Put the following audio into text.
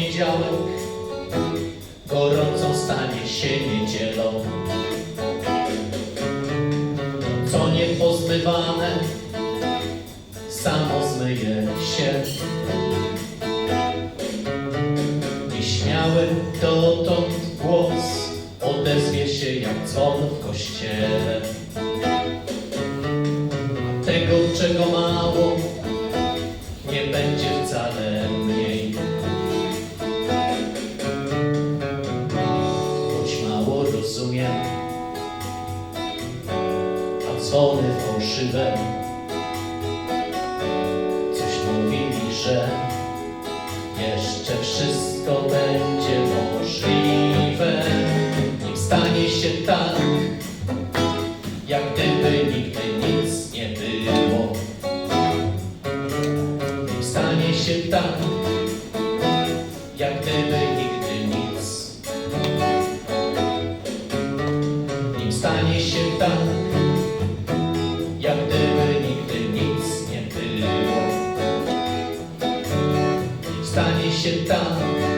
poniedziałek gorącą stanie się niedzielą. To, co niepozbywane, samo zmyje się. Nieśmiały dotąd głos odezwie się jak dzwon w kościele. A tego, czego mało, nie będzie wcale mniej. Dzwony fałszywe coś mówi mi, że jeszcze wszystko będzie możliwe. Nim stanie się tak, jak gdyby nigdy nic nie było. Nim stanie się tak, jak gdyby nigdy nic. Nim stanie się tak, stanie się tak,